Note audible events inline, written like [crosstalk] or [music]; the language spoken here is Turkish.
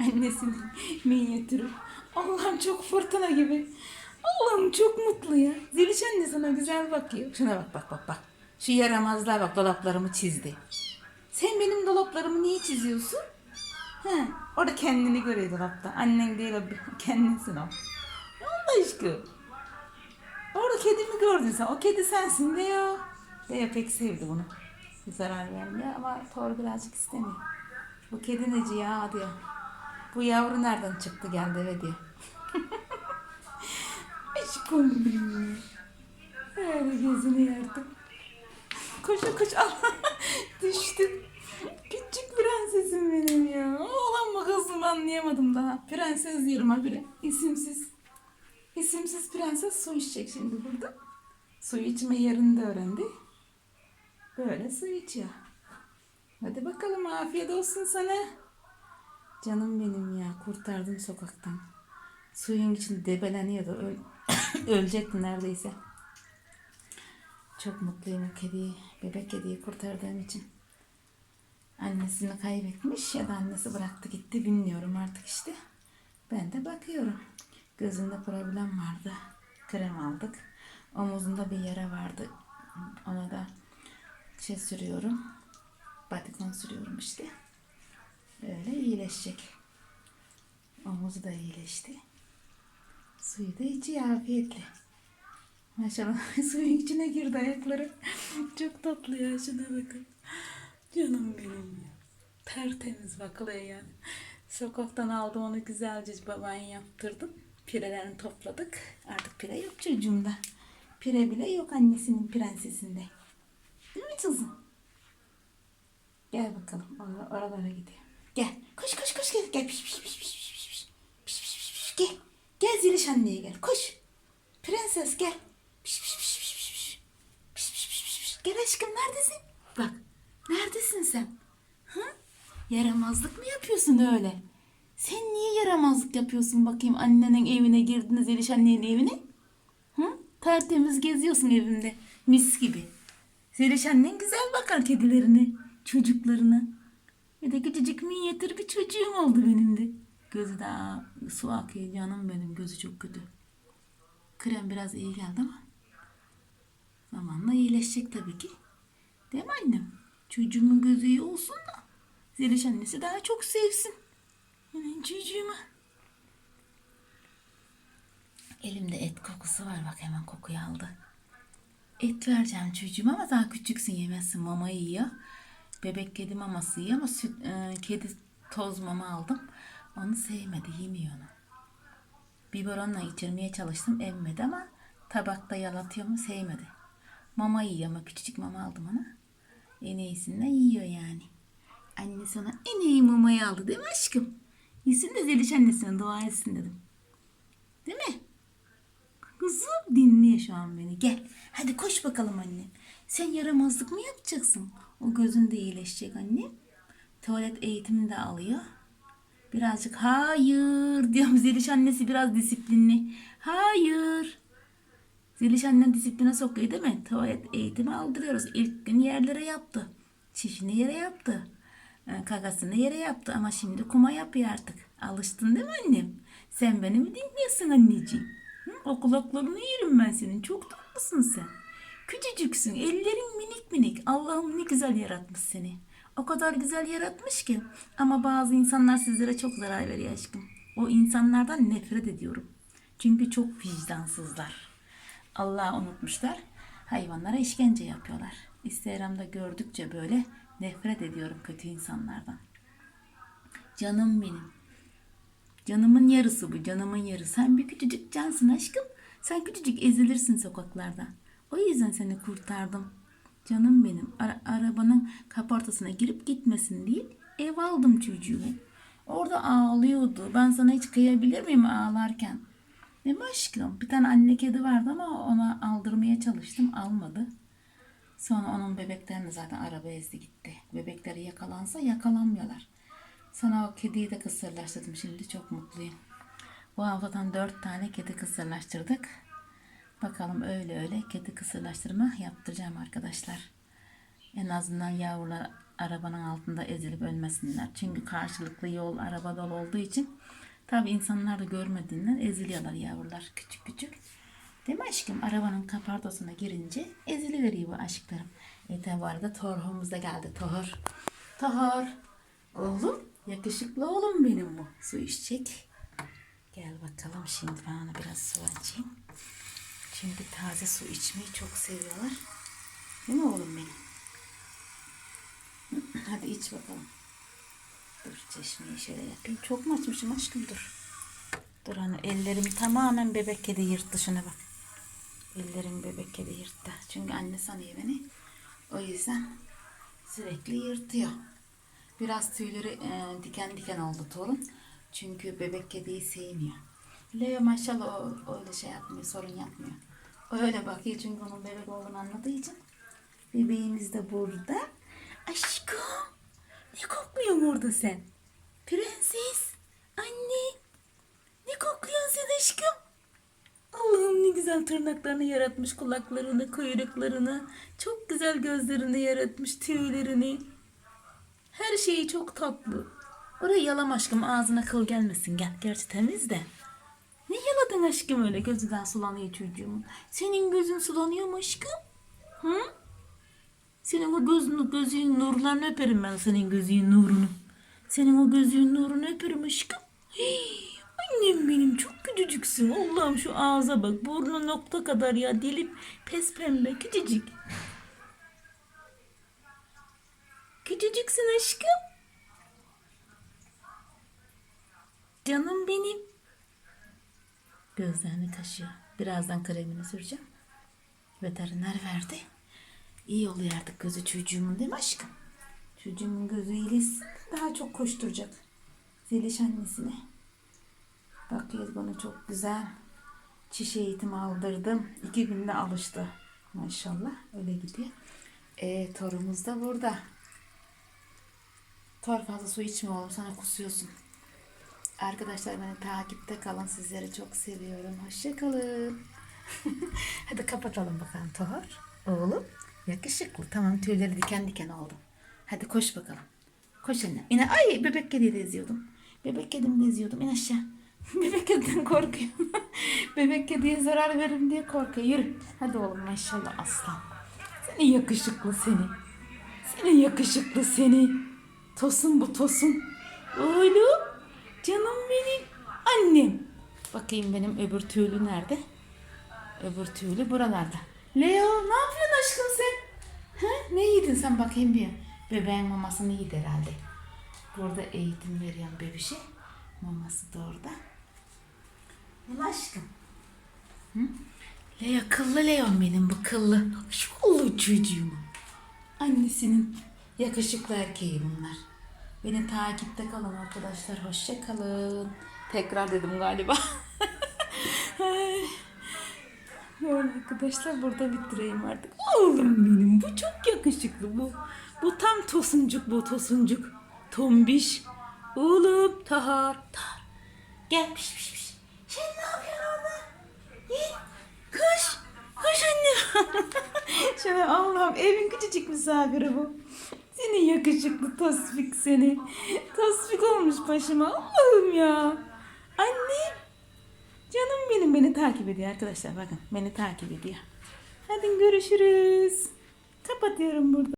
Annesinin minyatürü. Allah'ım çok fırtına gibi. Allah'ım çok mutlu ya. Zeliş anne sana güzel bakıyor. Şuna bak bak bak bak. Şu yaramazlığa bak dolaplarımı çizdi. Sen benim dolaplarımı niye çiziyorsun? He, orada kendini görüyor dolapta. Annen değil o kendinsin o. Allah aşkına. Orada kedimi gördün sen. O kedi sensin diyor. Diyor pek sevdi bunu. Zarar vermiyor ama Thor birazcık istemiyor. Bu kedi neci ya diyor. Bu yavru nereden çıktı geldi eve diyor. [laughs] Aşkım benim. Öyle gözünü yerdim. Koşa koş. [laughs] Düştüm. Küçük prensesim benim ya. Kız mı anlayamadım daha. Prenses diyorum habire. İsimsiz. İsimsiz prenses su içecek şimdi burada. Suyu içme yerini de öğrendi. Böyle su içiyor. Hadi bakalım afiyet olsun sana. Canım benim ya kurtardım sokaktan. Suyun içinde debeleniyordu. Öl [coughs] ölecekti neredeyse. Çok mutluyum o kediyi, bebek kediyi kurtardığım için. Annesini kaybetmiş ya da annesi bıraktı gitti bilmiyorum artık işte. Ben de bakıyorum. Gözünde problem vardı. Krem aldık. Omuzunda bir yara vardı. Ona da şey sürüyorum. Batikon sürüyorum işte. Böyle iyileşecek. Omuzu da iyileşti. Suyu da içiyor afiyetle. Maşallah [laughs] suyun içine girdi ayakları. [laughs] Çok tatlı ya şuna bakın. Canım benim ya. Tertemiz bakılıyor yani. Sokaktan aldım onu güzelce baban yaptırdım. Pirelerini topladık. Artık pire yok çocuğumda. Pire bile yok annesinin prensesinde. Değil mi kızım? Gel bakalım. Or- Oralara gidiyor. Gel. Koş koş koş gel. Gel. Piş, piş, piş, piş, piş, piş, piş. Piş, piş, piş, piş. Gel. Gel Zeliş anneye gel. Koş. Prenses gel. Piş, piş, piş, piş, piş, piş. Piş, piş, piş, piş. Gel aşkım neredesin? Bak. Neredesin sen? Hı? Yaramazlık mı yapıyorsun öyle? Sen niye yaramazlık yapıyorsun bakayım annenin evine girdin Zeliş annenin evine? Hı? Tertemiz geziyorsun evimde. Mis gibi. Zeliş annen güzel bakar kedilerine, çocuklarına. Bir de küçücük minyatür bir çocuğum oldu benim de. Gözü de aa, su akıyor canım benim. Gözü çok kötü. Krem biraz iyi geldi ama zamanla iyileşecek tabii ki. Değil mi annem? Çocuğumun gözü iyi olsun da Zeliş annesi daha çok sevsin. Benim çocuğumu. Elimde et kokusu var bak hemen kokuyu aldı. Et vereceğim çocuğuma ama daha küçüksün yemezsin mama yiyor. Bebek kedi maması yiyor ama süt, e, kedi toz mama aldım. Onu sevmedi yemiyor onu. Biberonla içirmeye çalıştım emmedi ama tabakta yalatıyor mu sevmedi. Mama yiyor ama küçücük mama aldım ona. En iyisinden yiyor yani. Anne sana en iyi mamayı aldı değil mi aşkım? Yesin de Zeliş annesine dua etsin dedim. Değil mi? Kızım dinliyor şu an beni. Gel. Hadi koş bakalım anne. Sen yaramazlık mı yapacaksın? O gözün de iyileşecek anne. Tuvalet eğitimini de alıyor. Birazcık hayır diyorum. [laughs] Zeliş annesi biraz disiplinli. Hayır. Zeliş annen disipline sokuyor değil mi? Tuvalet eğitimi aldırıyoruz. İlk gün yerlere yaptı. Çişini yere yaptı. e, Kakasını yere yaptı ama şimdi kuma yapıyor artık. Alıştın değil mi annem? Sen beni mi dinliyorsun anneciğim? Hı? O kulaklarını yerim ben senin. Çok tatlısın sen. Küçücüksün. Ellerin minik minik. Allah'ım ne güzel yaratmış seni. O kadar güzel yaratmış ki. Ama bazı insanlar sizlere çok zarar veriyor aşkım. O insanlardan nefret ediyorum. Çünkü çok vicdansızlar. Allah'ı unutmuşlar. Hayvanlara işkence yapıyorlar. Instagram'da gördükçe böyle nefret ediyorum kötü insanlardan. Canım benim. Canımın yarısı bu, canımın yarısı. Sen bir küçücük cansın aşkım. Sen küçücük ezilirsin sokaklarda. O yüzden seni kurtardım. Canım benim. Ara- arabanın kaportasına girip gitmesin diye ev aldım çocuğu. Orada ağlıyordu. Ben sana hiç kıyabilir miyim ağlarken? Değil mi aşkım? Bir tane anne kedi vardı ama ona aldırmaya çalıştım. Almadı. Sonra onun bebeklerini zaten araba ezdi gitti. Bebekleri yakalansa yakalanmıyorlar. Sonra o kediyi de kısırlaştırdım. Şimdi çok mutluyum. Bu haftadan dört tane kedi kısırlaştırdık. Bakalım öyle öyle kedi kısırlaştırma yaptıracağım arkadaşlar. En azından yavrular arabanın altında ezilip ölmesinler. Çünkü karşılıklı yol araba dolu olduğu için tabi insanlar da görmediğinden eziliyorlar yavrular küçük küçük. Değil mi aşkım? Arabanın kapardosuna girince eziliveriyor bu aşklarım. Evet bu arada Torhumuz da geldi. Tohur. Tohur. Oğlum. Yakışıklı oğlum benim bu. Su içecek. Gel bakalım şimdi ben ona biraz su açayım. Çünkü taze su içmeyi çok seviyorlar. Değil mi oğlum benim? [clears throat] Hadi iç bakalım. Dur çeşmeyi şöyle yapayım. Çok mu açmışım aşkım dur. Dur hani ellerimi tamamen bebek kedi yırttı şuna bak. Ellerim bebek kedi yırttı. Çünkü anne sanıyor beni. O yüzden sürekli yırtıyor. Biraz tüyleri e, diken diken oldu torun. Çünkü bebek kediyi sevmiyor. Leo maşallah o, öyle şey yapmıyor, sorun yapmıyor. Öyle bakıyor çünkü onun bebek olduğunu anladığı için. Bebeğimiz de burada. Aşkım. Ne kokluyorsun orada sen? Prenses. Anne. Ne kokluyorsun sen aşkım? Allah'ım ne güzel tırnaklarını yaratmış, kulaklarını, kuyruklarını. Çok güzel gözlerini yaratmış, tüylerini. Her şeyi çok tatlı. Orayı yalam aşkım ağzına kıl gelmesin gel. Gerçi temiz de. Ne yaladın aşkım öyle gözünden sulanıyor çocuğumun. Senin gözün sulanıyor mu aşkım? Hı? Senin o gözünü, gözünün nurlarını öperim ben senin gözünün nurunu. Senin o gözünün nurunu öperim aşkım. Hii, [gasps] annem benim çok küçücüksün. Allah'ım şu ağza bak. Burnu nokta kadar ya. Dili pes pembe küçücük. Küçücüksün aşkım. Canım benim. Gözlerini kaşıyor. Birazdan kremini süreceğim. Veteriner verdi. İyi oluyor artık gözü çocuğumun değil mi aşkım? Çocuğumun gözü iyileşsin. Daha çok koşturacak. Zeliş annesine. Bakıyoruz bana çok güzel. Çiş eğitimi aldırdım. İki günde alıştı. Maşallah öyle gidiyor. E, torumuz da burada. Tor fazla su içme oğlum sana kusuyorsun. Arkadaşlar beni takipte kalın. Sizleri çok seviyorum. Hoşça kalın. [laughs] Hadi kapatalım bakalım Tohar. Oğlum yakışıklı. Tamam tüyleri diken diken oldu. Hadi koş bakalım. Koş anne. Yine ay bebek kediyi de eziyordum. Bebek kedimi de eziyordum. İn aşağı. [laughs] bebek kediden korkuyorum. [laughs] bebek kediye zarar veririm diye korkuyor. Yürü. Hadi oğlum maşallah aslan. Seni yakışıklı seni. Seni yakışıklı seni. Tosun bu tosun. Oğlum. Canım benim. Annem. Bakayım benim öbür tüylü nerede? Öbür tüylü buralarda. Leo ne yapıyorsun aşkım sen? Ha? Ne yedin sen bakayım bir. Bebeğin mamasını yedi herhalde. Burada eğitim veriyorum bebişe. Maması da orada. Ne aşkım? Hı? Leo kıllı Leo benim bu kıllı. Şu çocuğum. Annesinin yakışıklı erkeği bunlar. Beni takipte kalın arkadaşlar. Hoşça kalın. Tekrar dedim galiba. [laughs] Böyle arkadaşlar burada bitireyim artık. Oğlum benim bu çok yakışıklı bu. Bu tam tosuncuk bu tosuncuk. Tombiş. Oğlum Tahar. Tahar. Gel piş piş piş. Sen ne yapıyorsun orada? Koş. Koş anne. [laughs] Şöyle Allah'ım evin küçücük misafiri bu. Seni yakışıklı tasfik seni. Tasfik olmuş başıma. Allah'ım ya. Anne. Canım benim beni takip ediyor arkadaşlar bakın beni takip ediyor. Hadi görüşürüz. Kapatıyorum burada.